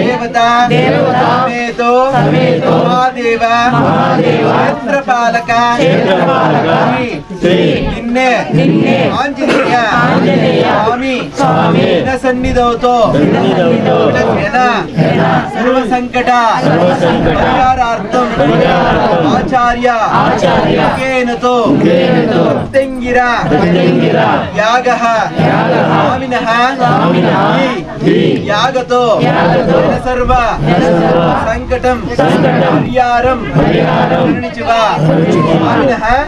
దేవతా సమేతో మహాదేవ క్షేత్రపాలక శ్రీ ನಿನ್ನೆ ಆಂಜನೇಯ ಸ್ವಾಮಿ ನಿನ್ನ ಸನ್ನಿಧೌತೋ ಜನ ಸರ್ವ ಸಂಕಟ ಪರಿಹಾರಾರ್ಥಂ ಆಚಾರ್ಯ ಕೇನತೋ ಪ್ರತ್ಯಂಗಿರ ಯಾಗಃ ಸ್ವಾಮಿನಃ ಈ ಯಾಗತೋ ಜನ ಸರ್ವ ಸಂಕಟಂ ಪರಿಹಾರಂ ಕರುಣಿಸುವ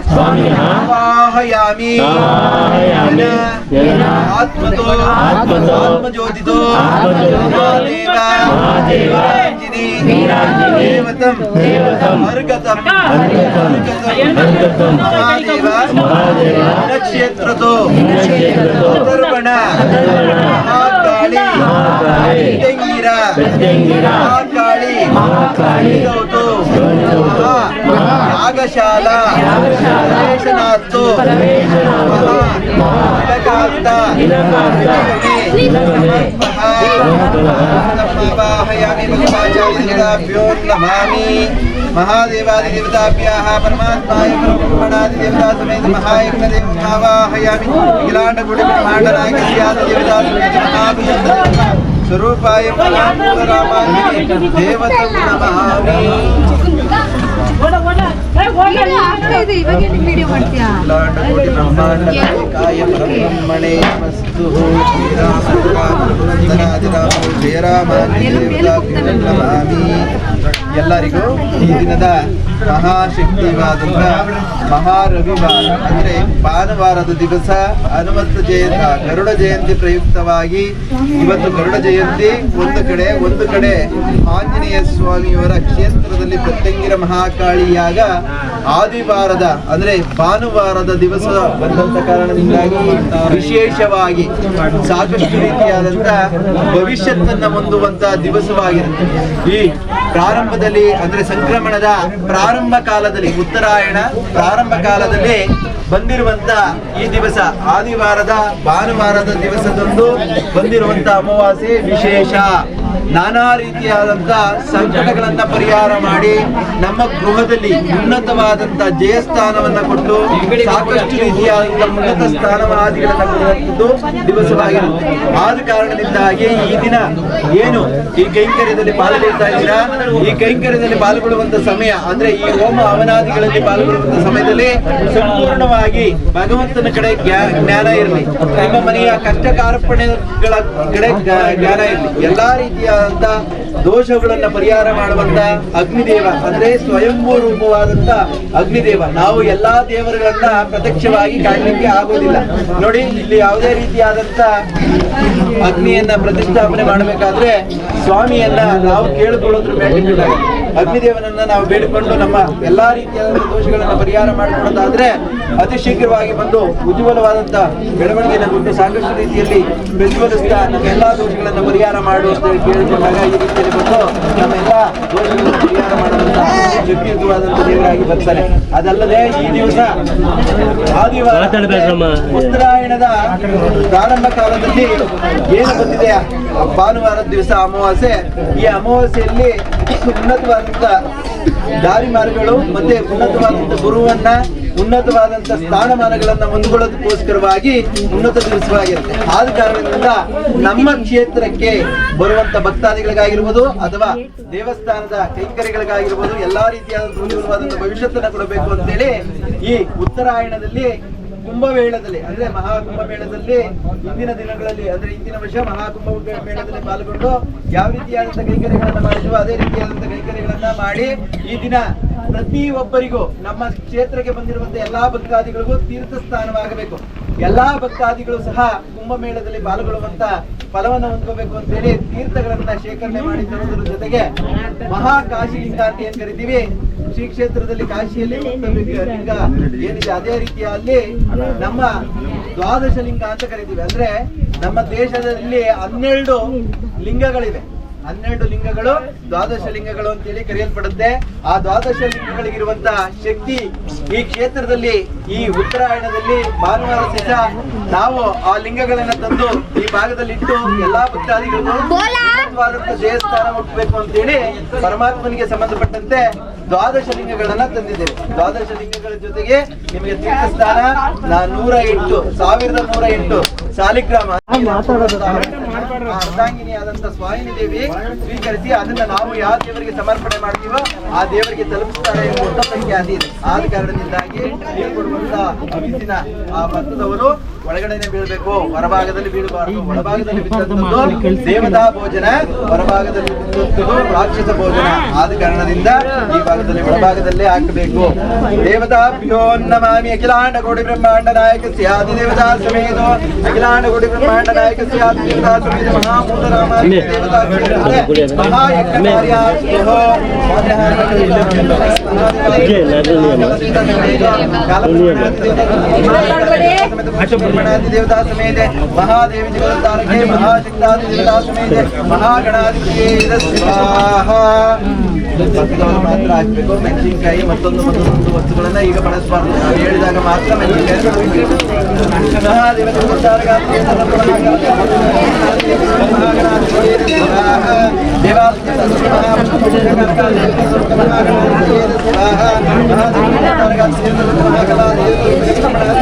ಸ್ವಾಮಿನಃ ವಾಹಯಾಮಿ నమామి ఆత్మతో ఆత్మజ్యోతితో దేవతం. అర్గతం మహాదేవ నక్షేత్రతో అధర్వణ. మహాకాళి. పెద్దంగిరా మహాకాళి. యాగశాల ప్రవేశనాస్తు మహాకాంత నమాహయామి భగవాచార్యుదాభ్యో నమామి ಎಲ್ಲರಿಗೂ ಈ ದಿನದ ಮಹಾಶಕ್ತಿವಾದಂತ ಮಹಾರವಿವಾರ. ಅಂದರೆ ಭಾನುವಾರದ ದಿವಸ ಹನುಮಂತ ಜಯಂತ ಗರುಡ ಜಯಂತಿ ಪ್ರಯುಕ್ತವಾಗಿ ಇವತ್ತು ಗರುಡ ಜಯಂತಿ. ಒಂದು ಕಡೆ ಒಂದು ಕಡೆ ಆಂಜನೇಯ ಸ್ವಾಮಿಯವರ ಕ್ಷೇತ್ರದಲ್ಲಿ ಪ್ರತ್ಯಂಗಿರ ಮಹಾಕಾಳಿಯಾಗ ಆದಿವಾರದ, ಅಂದರೆ ಭಾನುವಾರದ ದಿವಸ ಬಂದಂತ ಕಾರಣದಿಂದಾಗಿ ವಿಶೇಷವಾಗಿ ಸಾಕಷ್ಟು ರೀತಿಯಾದಂತ ಭವಿಷ್ಯತ್ತನ್ನ ಹೊಂದುವಂತ ದಿವಸವಾಗಿರುತ್ತೆ. ಈ ಪ್ರಾರಂಭದಲ್ಲಿ, ಅಂದ್ರೆ ಸಂಕ್ರಮಣದ ಪ್ರಾರಂಭ ಕಾಲದಲ್ಲಿ, ಉತ್ತರಾಯಣ ಪ್ರಾರಂಭ ಕಾಲದಲ್ಲಿ ಬಂದಿರುವಂತ ಈ ದಿವಸ, ಆದಿವಾರದ, ಭಾನುವಾರದ ದಿವಸದಂದು ಬಂದಿರುವಂತ ಅಮಾವಾಸ್ಯೆ ವಿಶೇಷ. ನಾನಾ ರೀತಿಯಾದಂತ ಸಂಕಟಗಳನ್ನ ಪರಿಹಾರ ಮಾಡಿ ನಮ್ಮ ಗೃಹದಲ್ಲಿ ಉನ್ನತವಾದಂತ ಜಯಸ್ಥಾನವನ್ನ ಕೊಟ್ಟು ಸಾಕಷ್ಟು ರೀತಿಯಾದಂತ ಉನ್ನತ ಸ್ಥಾನವಾದಿಗಳನ್ನ ಕೊಡುವಂಥದ್ದು ದಿವಸವಾಗಿರುತ್ತೆ. ಆದ ಕಾರಣದಿಂದಾಗಿ ಈ ದಿನ ಏನು ಈ ಕೈಂಕರ್ಯದಲ್ಲಿ ಪಾಲ್ಗೊಳ್ತಾ ಇದ್ದೀರಾ? ಈ ಕೈಂಕರ್ಯದಲ್ಲಿ ಪಾಲ್ಗೊಳ್ಳುವಂತ ಸಮಯ, ಅಂದ್ರೆ ಈ ಹೋಮ ಅವನಾದಿಗಳಲ್ಲಿ ಪಾಲ್ಗೊಳ್ಳುವಂತ ಸಮಯದಲ್ಲಿ ಸಂಪೂರ್ಣವಾಗಿ ಭಗವಂತನ ಕಡೆ ಜ್ಞಾ- ಜ್ಞಾನ ಇರಲಿ. ನಿಮ್ಮ ಮನೆಯ ಕಷ್ಟ ಕಾರ್ಪಣ್ಯಗಳ ಕಡೆ ಜ್ಞಾ- ಜ್ಞಾನ ಇರಲಿ. ಎಲ್ಲಾ ರೀತಿಯಾದಂತ ದೋಷಗಳನ್ನ ಪರಿಹಾರ ಮಾಡುವಂತ ಅಗ್ನಿದೇವ, ಅಂದ್ರೆ ಸ್ವಯಂಭೂ ರೂಪವಾದಂತ ಅಗ್ನಿದೇವ ನಾವು ಎಲ್ಲಾ ದೇವರುಗಳನ್ನ ಪ್ರತ್ಯಕ್ಷವಾಗಿ ಕಾಣಲಿಕ್ಕೆ ಆಗೋದಿಲ್ಲ ನೋಡಿ, ಇಲ್ಲಿ ಯಾವುದೇ ರೀತಿಯಾದಂತ ಅಗ್ನಿಯನ್ನ ಪ್ರತಿಷ್ಠಾಪನೆ ಮಾಡಬೇಕಾದ್ರೆ ಸ್ವಾಮಿಯನ್ನ ನಾವು ಕೇಳಿಕೊಳ್ಳೋದ್ರ ಮೇಲೆ. ಅಗ್ನಿದೇವನನ್ನ ನಾವು ಬೇಡಿಕೊಂಡು ನಮ್ಮ ಎಲ್ಲಾ ರೀತಿಯಾದ ದೋಷಗಳನ್ನ ಪರಿಹಾರ ಮಾಡಿಕೊಳ್ಳೋದಾದ್ರೆ ಅತಿ ಶೀಘ್ರವಾಗಿ ಬಂದು ಉಜ್ವಲವಾದಂತ ಬೆಳವಣಿಗೆಯನ್ನು ಕೊಟ್ಟು ಸಾಕಷ್ಟು ರೀತಿಯಲ್ಲಿ ಪ್ರಜ್ವಲಿಸ್ತಾ ನಮ್ಮ ಎಲ್ಲಾ ದೋಷಗಳನ್ನ ಪರಿಹಾರ ಮಾಡು ಅಂತ ಹೇಳಿ ಕೇಳಿಕೊಂಡಾಗ ಈ ರೀತಿಯಲ್ಲಿ ಬಂದು ನಮ್ಮ ಎಲ್ಲಾ ದೋಷಗಳನ್ನು ಪರಿಹಾರ ಮಾಡುವಂತ ಶಕ್ತಿಯುತವಾದಂತ ದೇವರಾಗಿ ಬರ್ತಾರೆ. ಅದಲ್ಲದೆ ಈ ದಿವಸ ಆದಿವಾರ. ಉತ್ತರಾಯಣದ ಪ್ರಾರಂಭ ಕಾಲದಲ್ಲಿ ಏನು ಬಂದಿದೆ ಭಾನುವಾರದ ದಿವಸ ಅಮಾವಾಸ್ಯೆ. ಈ ಅಮಾವಾಸ್ಯೆಯಲ್ಲಿ ಉನ್ನತವಾದಂತ ದಾರಿ ಮಾರ್ಗಗಳು ಮತ್ತೆ ಉನ್ನತವಾದಂತ ಗುರುವನ್ನ, ಉನ್ನತವಾದಂತ ಸ್ಥಾನಮಾನಗಳನ್ನ ಹೊಂದ್ಕೊಳ್ಳೋದಕ್ಕೋಸ್ಕರವಾಗಿ ಉನ್ನತ ದಿವಸವಾಗಿರುತ್ತೆ ಆದ ಕಾರಣದಿಂದ ನಮ್ಮ ಕ್ಷೇತ್ರಕ್ಕೆ ಬರುವಂತ ಭಕ್ತಾದಿಗಳಿಗಾಗಿರ್ಬೋದು ಅಥವಾ ದೇವಸ್ಥಾನದ ಕೈಂಕರ್ಯಗಳಿಗಾಗಿರ್ಬೋದು, ಎಲ್ಲಾ ರೀತಿಯಾದ ಭವಿಷ್ಯತನ್ನ ಕೊಡಬೇಕು ಅಂತೇಳಿ ಈ ಉತ್ತರಾಯಣದಲ್ಲಿ ಕುಂಭಮೇಳದಲ್ಲಿ, ಅಂದ್ರೆ ಮಹಾಕುಂಭಮೇಳದಲ್ಲಿ ಇಂದಿನ ದಿನಗಳಲ್ಲಿ, ಅಂದ್ರೆ ಇಂದಿನ ವರ್ಷ ಮಹಾಕುಂಭ ಮೇಳದಲ್ಲಿ ಪಾಲ್ಗೊಂಡು ಯಾವ ರೀತಿಯಾದಂತಹ ಕೈಕರ್ಯಗಳನ್ನ ಮಾಡಿದ್ವು ಅದೇ ರೀತಿಯಾದಂತಹ ಕೈಕರ್ಯಗಳನ್ನ ಮಾಡಿ ಈ ದಿನ ಪ್ರತಿ ಒಬ್ಬರಿಗೂ ನಮ್ಮ ಕ್ಷೇತ್ರಕ್ಕೆ ಬಂದಿರುವಂತಹ ಎಲ್ಲಾ ಭಕ್ತಾದಿಗಳಿಗೂ ತೀರ್ಥ ಸ್ಥಾನವಾಗಬೇಕು ಎಲ್ಲಾ ಭಕ್ತಾದಿಗಳು ಸಹ ಕುಂಭಮೇಳದಲ್ಲಿ ಪಾಲ್ಗೊಳ್ಳುವಂತ ಫಲವನ್ನು ಹೊಂದ್ಕೋಬೇಕು ಅಂತೇಳಿ ತೀರ್ಥಗಳನ್ನ ಶೇಖರಣೆ ಮಾಡಿ ತರುವುದರ ಜೊತೆಗೆ ಮಹಾಕಾಶಿ ಲಿಂಗ ಅಂತ ಏನ್ ಕರಿತೀವಿ. ಶ್ರೀ ಕ್ಷೇತ್ರದಲ್ಲಿ ಕಾಶಿಯಲ್ಲಿ ಲಿಂಗ ಏನಿದೆ ಅದೇ ರೀತಿಯ ಅಲ್ಲಿ ನಮ್ಮ ದ್ವಾದಶ ಲಿಂಗ ಅಂತ ಕರಿತೀವಿ. ಅಂದ್ರೆ ನಮ್ಮ ದೇಶದಲ್ಲಿ ಹನ್ನೆರಡು ಲಿಂಗಗಳಿವೆ. ಹನ್ನೆರಡು ಲಿಂಗಗಳು ದ್ವಾದಶ ಲಿಂಗಗಳು ಅಂತ ಹೇಳಿ ಕರೆಯಲ್ಪಡುತ್ತೆ. ಆ ದ್ವಾದಶ ಲಿಂಗಗಳಿಗಿರುವಂತಹ ಶಕ್ತಿ ಈ ಕ್ಷೇತ್ರದಲ್ಲಿ ಈ ಉತ್ತರಾಯಣದಲ್ಲಿ ಭಾನುವಾರ ಸಹಿತ ನಾವು ಆ ಲಿಂಗಗಳನ್ನ ತಂದು ಈ ಭಾಗದಲ್ಲಿ ಇಟ್ಟು ಎಲ್ಲಾ ಭಕ್ತಾದಿಗಳಿಗೂ ದೇವಸ್ಥಾನ ಹುಟ್ಟಬೇಕು ಅಂತೇಳಿ ಪರಮಾತ್ಮನಿಗೆ ಸಂಬಂಧಪಟ್ಟಂತೆ ದ್ವಾದಶ ಲಿಂಗಗಳನ್ನ ತಂದಿದ್ದೇವೆ. ದ್ವಾದಶ ಲಿಂಗಗಳ ಜೊತೆಗೆ ನಿಮಗೆ ತೀರ್ಥಸ್ಥಾನ ನಾ ನೂರ ಎಂಟು ಸಾವಿರದ ನೂರ ಎಂಟು ಸಾಲಿಗ್ರಾಮ. ಆ ಅರ್ಧಾಂಗಿನಿ ಆದಂತ ಸ್ವಾಮಿನಿ ದೇವಿ ಸ್ವೀಕರಿಸಿ ಅದನ್ನ ನಾವು ಯಾವ ದೇವರಿಗೆ ಸಮರ್ಪಣೆ ಮಾಡ್ತೀವೋ ಆ ದೇವರಿಗೆ ತಲುಪಿಸ್ತಾರೆ ಎಂಬ ಸಂಖ್ಯೆ ಇದೆ ಆದ ಕಾರಣದಿಂದಾಗಿ ಕೊಡುವಂತ ಭತ್ತದವರು ಒಳಗಡೆನೆ ಬೀಳ್ಬೇಕು ಹೊರಭಾಗದಲ್ಲಿ ಬೀಳಬಾರದು ಒಳಭಾಗದಲ್ಲಿ ಬಿದ್ದಂಥದ್ದು ದೇವತಾ ಭೋಜನ ಹೊರಭಾಗದಲ್ಲಿ ಬಿದ್ದಂಥದ್ದು ರಾಕ್ಷಸ ಭೋಜನ ಆದ ಕಾರಣದಿಂದ ಈ ಭಾಗದಲ್ಲಿ ಒಳಭಾಗದಲ್ಲೇ ಹಾಕಬೇಕು ದೇವತಾಭ್ಯೋ ನಮಾಮಿ ಅಖಿಲಾಂಡ ಕೋಟಿ ಬ್ರಹ್ಮಾಂಡ ನಾಯಕ ಸ್ಯಾದಿ ದೇವತಾ ಸಮೇತ ಅಖಿಲಾಂಡ ಕೋಟಿ ಬ್ರಹ್ಮಾಂಡ ನಾಯಕ ಸ್ಯಾದಿ ದೇವತಾ ಸಮೇತ ಮಹಾಮೂಲ ರಾಮ ದೇವತಾ ಮಹಾಯಜ್ಞಕಾರ್ಯಾಸ್ತುಃ ಬ್ರಹ್ಮಣಾದಿ ದೇವತಾ ಸಮೇತ ಮಹಾದೇವಿ ಜಗದಾರಕೆ ಮಹಾಶಕ್ತಾದಿ ದೇವತಾ ಸಮೇತ ಮಹಾಗಣಾಧಿಪತಿಯೇ ಸ್ವಾಹ ಭಕ್ತದವರು ಮಾತ್ರ ಹಾಕ್ಬೇಕು ಮೆಣಸಿನಕಾಯಿ ಮತ್ತೊಂದು ಮತ್ತೊಂದು ವಸ್ತುಗಳನ್ನ ಈಗ ಬಳಸಬಾರ್ದು ನಾವು ಹೇಳಿದಾಗ ಮಾತ್ರ ಮೆಣಸಿನಕಾಯಿ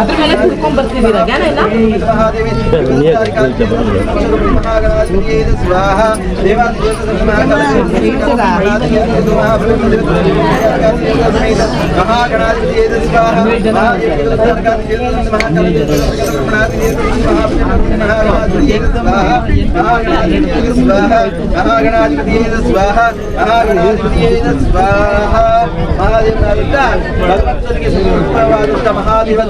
ಅದ್ರ ಮೇಲೆ ಕುಡ್ಕೊಂಡ್ ಬರ್ತಿದ್ದೀರಾ ಜ್ಞಾನ ಇಲ್ಲ ಸ್ವಾಹ ಮಹಾಗಣಾಧಿಪತಿಯೇನ ಸ್ವಾಹ ಮಹಾಗಣಾಧಿಪತಿಯೇನ ಸ್ವಾಹ ಮಹಾದೇವನಾದಂತ ಭಗವಂತನಿಗೆ ಸ್ವರೂಪವಾದಂತ ಮಹಾದೇವ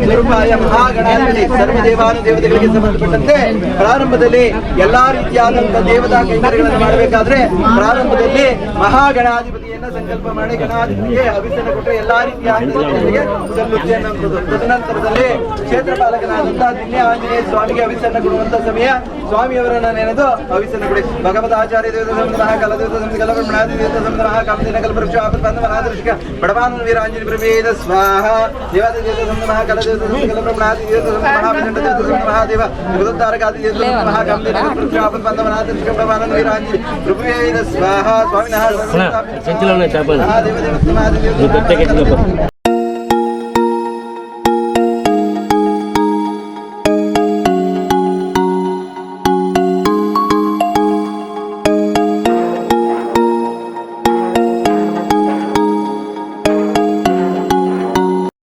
ಸ್ವರೂಪಾಯ ಮಹಾಗಣಾಧಿಪತಿ ಸರ್ವದೇವಾನು ದೇವತೆಗಳಿಗೆ ಸಂಬಂಧಪಟ್ಟಂತೆ ಪ್ರಾರಂಭದಲ್ಲಿ ಎಲ್ಲಾ ರೀತಿಯಾದಂತ ದೇವತಾ ಕೈಂಕರ್ಯಗಳನ್ನು ಮಾಡಬೇಕಾದ್ರೆ ಪ್ರಾರಂಭದಲ್ಲಿ ಮಹಾಗಣಾಧಿಪತಿಯನ್ನ ಸಂಕಲ್ಪ ಮಾಡಿ ಗಣಾಧಿಪತಿಗೆ ಅಭಿಸನ ಕೊಟ್ಟರೆ ಎಲ್ಲಾ ರೀತಿಯ ಆಂಜನೇಯರಿಗೆ ಸಲ್ಲುತ್ತೆ ಅನ್ನುವಂಥದ್ದು. ತದನಂತರದಲ್ಲಿ ಕ್ಷೇತ್ರ ಪಾಲಕನಾದಂತಹ ದಿನ್ಯ ಆಂಜನೇಯ ಸ್ವಾಮಿಗೆ ಅಭಿಸನ್ನ ಕೊಡುವಂತ ಸಮಯ ಸ್ವಾಮಿಯವರನ್ನ ನೆನೆದು ಅಭಿಷೇಕ ಕೊಡಿ. ಭಗವದ್ ಆಚಾರ್ಯ ದೇವತ ಸಂಬಂಧ ಕಲದೇವತ ದೇವತ ಕಲಬ್ರಹ್ಮಣಾದಿ ಕಲ ಬ್ರಹ್ಮಣಾದಿ ದೇವತ ಸಂಬಂಧ ಕಾಮದಿನ ಕಲ್ಪ ವೃಕ್ಷ ಆಪತ್ ಬಂಧ ಮನಾದೃಶಿಕ ಬಡವಾನ ವೀರಾಂಜಲಿ सर्वेद स्वाहा देवादि देवतं नमः कलदेवतं कल ब्रह्मणादि देवतं नमः महाभिनन्ददेवतं नमः देव मुदतारकादि देवतं नमः कामदेवं प्रजापति बन्दवनादि कृष्णवानन वीरांजि रुपवेद स्वाहा स्वामिनः సంచిలో ఉన్నాయి చేపలు ప్రత్యేక